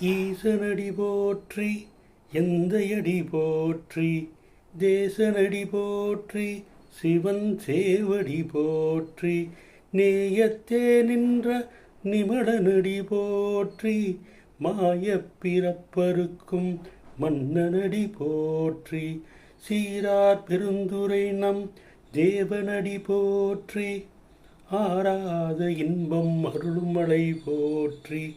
ஈசனடி போற்றி எந்தையடி போற்றி தேசனடி போற்றி சிவன் சேவடி போற்றி நேயத்தே நின்ற நிமடனடி போற்றி மாயப் பிறப்பருக்கும் மன்னனடி போற்றி சீரார் பெருந்துரை நம் தேவனடி போற்றி ஆராத இன்பம் அருள்மலை போற்றி.